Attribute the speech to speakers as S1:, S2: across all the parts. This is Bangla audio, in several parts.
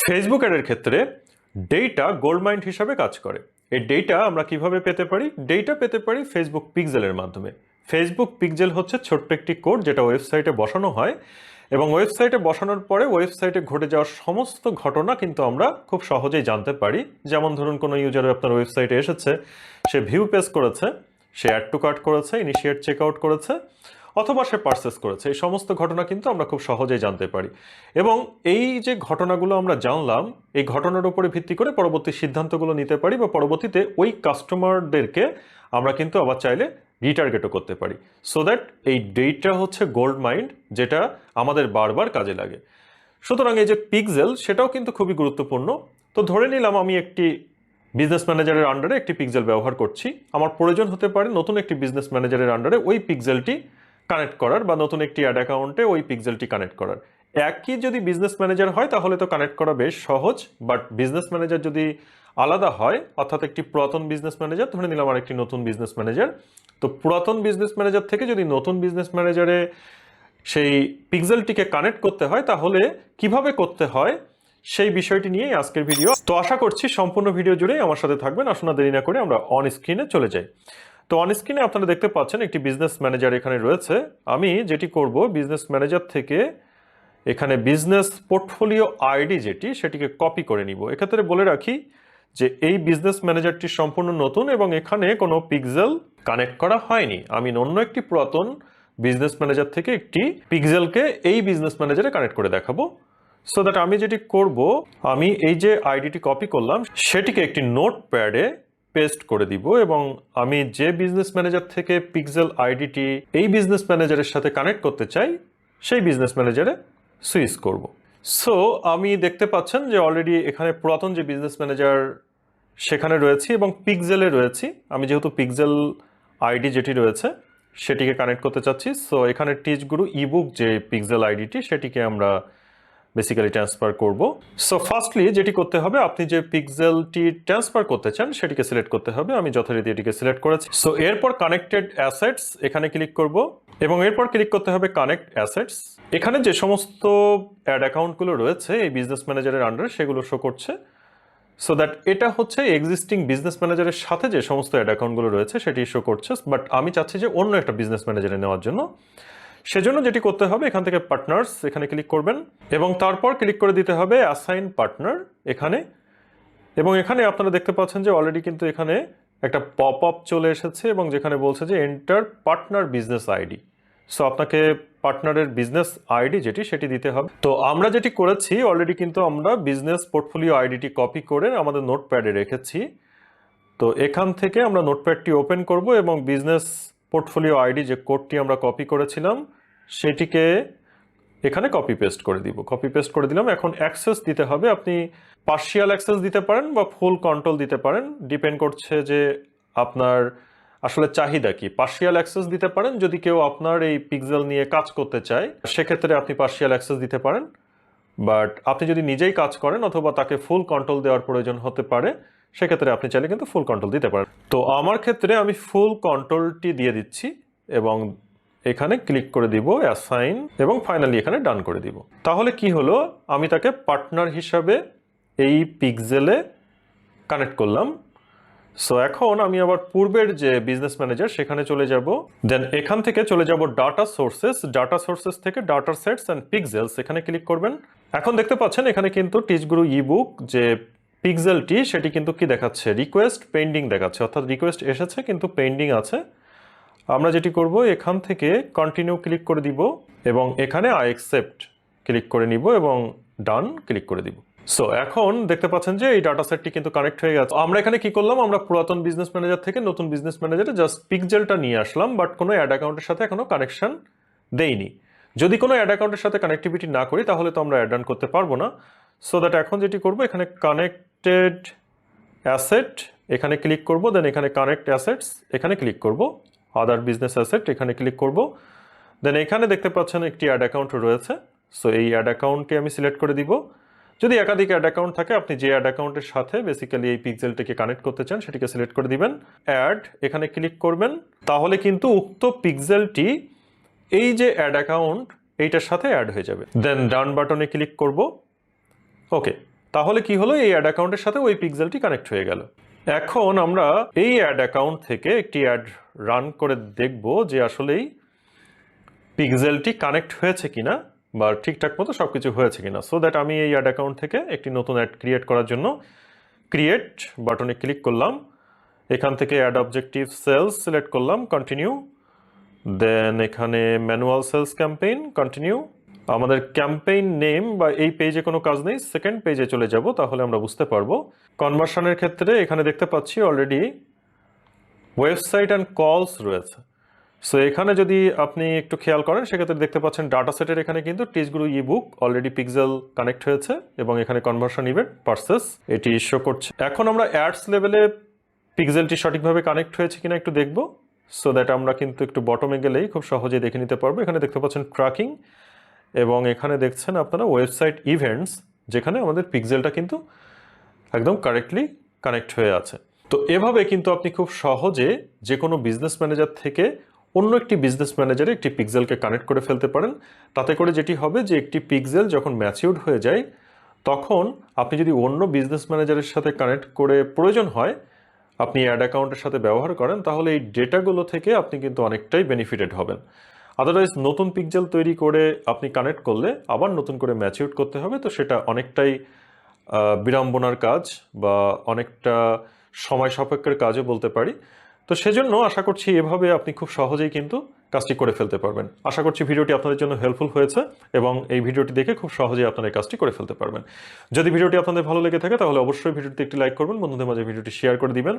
S1: ফেসবুক অ্যাডের ক্ষেত্রে ডেটা গোল্ডমাইন্ড হিসাবে কাজ করে। এই ডেটা আমরা কীভাবে পেতে পারি? ডেটা পেতে পারি ফেসবুক পিকজেলের মাধ্যমে। ফেসবুক পিকজেল হচ্ছে ছোট্ট একটি কোড যেটা ওয়েবসাইটে বসানো হয় এবং ওয়েবসাইটে বসানোর পরে ওয়েবসাইটে ঘটে যাওয়ার সমস্ত ঘটনা কিন্তু আমরা খুব সহজেই জানতে পারি। যেমন ধরুন, কোনো ইউজার আপনার ওয়েবসাইটে এসেছে, সে ভিউ পেজ করেছে, সে অ্যাড টু কার্ট করেছে ইনিশিয়েট চেক আউট করেছে অথবা সে পারচেস করেছে। এই সমস্ত ঘটনা কিন্তু আমরা খুব সহজেই জানতে পারি। এবং এই যে ঘটনাগুলো আমরা জানলাম, এই ঘটনার উপরে ভিত্তি করে পরবর্তী সিদ্ধান্তগুলো নিতে পারি বা পরবর্তীতে ওই কাস্টমারদেরকে আমরা কিন্তু আবার চাইলে রিটার্গেটও করতে পারি। সো দ্যাট এই ডেটটা হচ্ছে গোল্ড মাইন্ড যেটা আমাদের বারবার কাজে লাগে। সুতরাং এই যে পিকজেল সেটাও কিন্তু খুবই গুরুত্বপূর্ণ। তো ধরে নিলাম আমি একটি বিজনেস ম্যানেজারের আন্ডারে একটি পিকজেল ব্যবহার করছি। আমার প্রয়োজন হতে পারে নতুন একটি বিজনেস ম্যানেজারের আন্ডারে ওই পিক্সেলটি কানেক্ট করার বা নতুন একটি অ্যাড অ্যাকাউন্টে ওই পিক্সেলটি কানেক্ট করার। একই যদি বিজনেস ম্যানেজার হয়, তাহলে তো কানেক্ট করা বেশ সহজ বাট বিজনেস ম্যানেজার যদি আলাদা হয়, অর্থাৎ একটি পুরাতন বিজনেস ম্যানেজার ধরে নিলাম আর একটি নতুন বিজনেস ম্যানেজার তো পুরাতন বিজনেস ম্যানেজার থেকে যদি নতুন বিজনেস ম্যানেজারে সেই পিক্সেলটিকে কানেক্ট করতে হয়, তাহলে কীভাবে করতে হয়, সেই বিষয়টি নিয়েই আজকের ভিডিও তো আশা করছি সম্পূর্ণ ভিডিও জুড়েই আমার সাথে থাকবেন। আসুন দেরি না করে আমরা অন স্ক্রিনে চলে যাই। তো অন স্ক্রিনে আপনারা দেখতে পাচ্ছেন একটি বিজনেস ম্যানেজার এখানে রয়েছে। আমি যেটি করব বিজনেস ম্যানেজার থেকে এখানে বিজনেস পোর্টফোলিও আইডি যেটি, সেটিকে কপি করে নিব। এক্ষেত্রে বলে রাখি যে এই বিজনেস ম্যানেজারটি সম্পূর্ণ নতুন এবং এখানে কোনো পিক্সেল কানেক্ট করা হয়নি। আমি অন্য একটি পুরাতন বিজনেস ম্যানেজার থেকে একটি পিক্সেলকে এই বিজনেস ম্যানেজারে কানেক্ট করে দেখাবো। সো দ্যাট আমি যেটি করব, আমি এই যে আইডিটি কপি করলাম, সেটিকে একটি নোট প্যাডে পেস্ট করে দিব এবং আমি যে বিজনেস ম্যানেজার থেকে পিক্সেল আইডিটি এই বিজনেস ম্যানেজারের সাথে কানেক্ট করতে চাই, সেই বিজনেস ম্যানেজারে সুইচ করব। সো আমি দেখতে পাচ্ছেন যে অলরেডি এখানে পুরাতন যে বিজনেস ম্যানেজার সেখানে রয়েছি এবং পিক্সেলে রয়েছি। আমি যেহেতু পিক্সেল আইডি যেটি রয়েছে, সেটিকে কানেক্ট করতে চাচ্ছি। সো এখানে টিচ গুরু ইবুক যে পিক্সেল আইডিটি সেটিকে আমরা বেসিক্যালি ট্রান্সফার করব। সো ফার্স্টলি যেটি করতে হবে, আপনি যে পিক্সেলটি ট্রান্সফার করতে চান, সেটিকে সিলেক্ট করতে হবে। আমি যথারীতি এটিকে সিলেক্ট করেছি। সো এরপর কানেক্টেড অ্যাসেটস এখানে ক্লিক করব এবং এরপর ক্লিক করতে হবে কানেক্ট অ্যাসেটস এখানে যে সমস্ত অ্যাড অ্যাকাউন্টগুলো রয়েছে, এই বিজনেস ম্যানেজারের আন্ডারে সেগুলো শো করছে। সো দ্যাট এটা হচ্ছে এক্সিস্টিং বিজনেস ম্যানেজারের সাথে যে সমস্ত অ্যাড অ্যাকাউন্টগুলো রয়েছে, সেটি শো করছে। বাট আমি চাচ্ছি যে অন্য একটা বিজনেস ম্যানেজারে নেওয়ার জন্য। সেজন্য যেটি করতে হবে, এখান থেকে পার্টনার্স এখানে ক্লিক করবেন এবং তারপর ক্লিক করে দিতে হবে অ্যাসাইন পার্টনার এখানে। এবং এখানে আপনারা দেখতে পাচ্ছেন যে অলরেডি কিন্তু এখানে একটা পপ আপ চলে এসেছে এবং যেখানে বলছে যে enter partner business ID so আপনাকে পার্টনারের বিজনেস আইডি যেটি, সেটি দিতে হবে। তো আমরা যেটি করেছি অলরেডি কিন্তু আমরা বিজনেস পোর্টফোলিও আইডিটি কপি করে আমাদের নোটপ্যাডে রেখেছি। তো এখান থেকে আমরা নোটপ্যাডটি ওপেন করব এবং বিজনেস পোর্টফোলিও আইডি যে কোডটি আমরা কপি করেছিলাম, সেটিকে এখানে কপি পেস্ট করে দিব। কপি পেস্ট করে দিলাম। এখন অ্যাক্সেস দিতে হবে। আপনি পার্শিয়াল অ্যাক্সেস দিতে পারেন বা ফুল কন্ট্রোল দিতে পারেন। ডিপেন্ড করছে যে আপনার আসলে চাহিদা কি। পার্শিয়াল অ্যাক্সেস দিতে পারেন। যদি কেউ আপনার এই পিক্সেল নিয়ে কাজ করতে চায়, সেক্ষেত্রে আপনি পার্শিয়াল অ্যাক্সেস দিতে পারেন। বাট আপনি যদি নিজেই কাজ করেন অথবা তাকে ফুল কন্ট্রোল দেওয়ার প্রয়োজন হতে পারে সেক্ষেত্রে আপনি চাইলে কিন্তু ফুল কন্ট্রোল দিতে পারেন। তো আমার ক্ষেত্রে আমি ফুল কন্ট্রোলটি দিয়ে দিচ্ছি এবং এখানে ক্লিক করে দিব অ্যাসাইন এবং ফাইনালি এখানে ডান করে দিব। তাহলে কি হলো? আমি তাকে পার্টনার হিসাবে এই পিকজেলে কানেক্ট করলাম। সো এখন আমি আবার পূর্বের যে বিজনেস ম্যানেজার সেখানে চলে যাব। দেন এখান থেকে চলে যাব ডাটা সোর্সেস ডাটা সোর্সেস থেকে ডাটা সেটস অ্যান্ড পিক্সেলস এখানে ক্লিক করবেন। এখন দেখতে পাচ্ছেন, এখানে কিন্তু টিচগুরু ইবুক যে পিক্সেলটি সেটি কিন্তু কি দেখাচ্ছে? রিকোয়েস্ট পেন্ডিং দেখাচ্ছে। অর্থাৎ রিকোয়েস্ট এসেছে, কিন্তু পেন্ডিং আছে। আমরা যেটি করব, এখান থেকে কন্টিনিউ ক্লিক করে দিব এবং এখানে আই অ্যাকসেপ্ট ক্লিক করে নিব এবং ডান ক্লিক করে দিব। সো এখন দেখতে পাচ্ছেন যে এই ডাটা সেটটি কিন্তু কানেক্ট হয়ে গেছে। আমরা এখানে কি করলাম? আমরা পুরাতন বিজনেস ম্যানেজার থেকে নতুন বিজনেস ম্যানেজারে জাস্ট পিকজেলটা নিয়ে আসলাম বাট কোনো অ্যাড অ্যাকাউন্টের সাথে এখনও কানেকশন দেইনি। যদি কোনো অ্যাড অ্যাকাউন্টের সাথে কানেক্টিভিটি না করি, তাহলে তো আমরা অ্যাড অন করতে পারব না। সো দ্যাট এখন যেটি করব, এখানে কানেক্টেড অ্যাসেট এখানে ক্লিক করব দেন এখানে কানেক্ট অ্যাসেটস এখানে ক্লিক করব। আদার বিজনেস অ্যাসেট এখানে ক্লিক করব। দেন এখানে দেখতে পাচ্ছেন একটি অ্যাড অ্যাকাউন্ট রয়েছে। সো এই অ্যাড অ্যাকাউন্টকে আমি সিলেক্ট করে দিব। যদি একাধিক অ্যাড অ্যাকাউন্ট থাকে, আপনি যে অ্যাড অ্যাকাউন্টের সাথে বেসিক্যালি এই পিক্সেলটিকে কানেক্ট করতে চান, সেটিকে সিলেক্ট করে দিবেন। অ্যাড এখানে ক্লিক করবেন। তাহলে কিন্তু উক্ত পিক্সেলটি এই যে অ্যাড অ্যাকাউন্ট এইটার সাথে অ্যাড হয়ে যাবে। দেন ডান বাটনে ক্লিক করব। ওকে তাহলে কি হলো? এই অ্যাড অ্যাকাউন্টের সাথে ওই পিক্সেলটি কানেক্ট হয়ে গেল। এখন আমরা এই অ্যাড অ্যাকাউন্ট থেকে একটি অ্যাড রান করে দেখব যে আসলেই পিক্সেলটি কানেক্ট হয়েছে কিনা বা ঠিকঠাক মতো সব কিছু হয়েছে কিনা। সো দ্যাট আমি এই অ্যাড অ্যাকাউন্ট থেকে একটি নতুন অ্যাড ক্রিয়েট করার জন্য ক্রিয়েট বাটনে ক্লিক করলাম। এখান থেকে অ্যাড অবজেক্টিভ সেলস সিলেক্ট করলাম কন্টিনিউ দেন এখানে ম্যানুয়াল সেলস ক্যাম্পেইন কন্টিনিউ আমাদের ক্যাম্পেইন নেম বা এই পেজে কোনো কাজ নেই, সেকেন্ড পেজে চলে যাব, তাহলে আমরা বুঝতে পারব। কনভার্সনের ক্ষেত্রে এখানে দেখতে পাচ্ছি অলরেডি ওয়েবসাইট অ্যান্ড কলস রয়েছে। সো এখানে যদি আপনি একটু খেয়াল করেন, সেক্ষেত্রে দেখতে পাচ্ছেন ডাটা সেটের এখানে কিন্তু Teachguru e book already pixel connect হয়েছে এবং এখানে কনভার্সন ইভেন্ট পার্সেস এটি শো করছে। এখন আমরা অ্যাডস লেভেলে পিক্সেলটি সঠিকভাবে কানেক্ট হয়েছে কিনা একটু দেখব। সো দ্যাট আমরা কিন্তু একটু বটমে গেলেই খুব সহজেই দেখে নিতে পারব। এখানে দেখতে পাচ্ছেন ট্র্যাকিং এবং এখানে দেখছেন আপনারা ওয়েবসাইট ইভেন্টস, যেখানে আমাদের পিক্সেলটা কিন্তু একদম কারেক্টলি কানেক্ট হয়ে আছে। তো এভাবে কিন্তু আপনি খুব সহজে যে কোনো বিজনেস ম্যানেজার থেকে অন্য একটি বিজনেস ম্যানেজারে একটি পিক্সেলকে কানেক্ট করে ফেলতে পারেন। তাতে করে যেটি হবে যে একটি পিক্সেল যখন ম্যাচিউর্ড হয়ে যায়, তখন আপনি যদি অন্য বিজনেস ম্যানেজারের সাথে কানেক্ট করে প্রয়োজন হয়, আপনি অ্যাড অ্যাকাউন্টের সাথে ব্যবহার করেন, তাহলে এই ডেটাগুলো থেকে আপনি কিন্তু অনেকটাই বেনিফিটেড হবেন। আদারওয়াইজ নতুন পিক্সেল তৈরি করে আপনি কানেক্ট করলে আবার নতুন করে ম্যাচিউর করতে হবে। তো সেটা অনেকটাই বিড়ম্বনার কাজ বা অনেকটা সময় সাপেক্ষের কাজও বলতে পারি। তো সেজন্য আশা করছি এভাবে আপনি খুব সহজেই কিন্তু কাজটি করে ফেলতে পারবেন। আশা করছি ভিডিওটি আপনাদের জন্য হেল্পফুল হয়েছে এবং এই ভিডিওটি দেখে খুব সহজেই আপনারা এই কাজটি করে ফেলতে পারবেন। যদি ভিডিওটি আপনাদের ভালো লেগে থাকে, তাহলে অবশ্যই ভিডিওটি একটি লাইক করবেন, বন্ধুদের মাঝে ভিডিওটি শেয়ার করে দিবেন।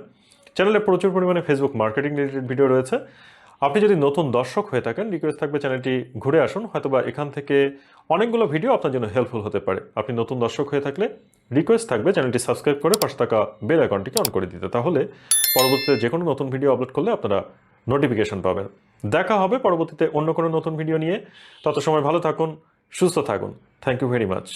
S1: চ্যানেলে প্রচুর পরিমাণে ফেসবুক মার্কেটিং রিলেটেড ভিডিও রয়েছে। আপনি যদি নতুন দর্শক হয়ে থাকেন রিকোয়েস্ট থাকবে চ্যানেলটি ঘুরে আসুন। হয়তোবা এখান থেকে অনেকগুলো ভিডিও আপনার জন্য হেল্পফুল হতে পারে। আপনি নতুন দর্শক হয়ে থাকলে রিকোয়েস্ট থাকবে চ্যানেলটি সাবস্ক্রাইব করে পাশে থাকা বেল আইকনটিকে অন করে দিতে। তাহলে পরবর্তীতে যে কোনো নতুন ভিডিও আপলোড করলে আপনারা নোটিফিকেশন পাবেন। দেখা হবে পরবর্তীতে অন্য কোনো নতুন ভিডিও নিয়ে। তত সময় ভালো থাকুন, সুস্থ থাকুন। Thank you very much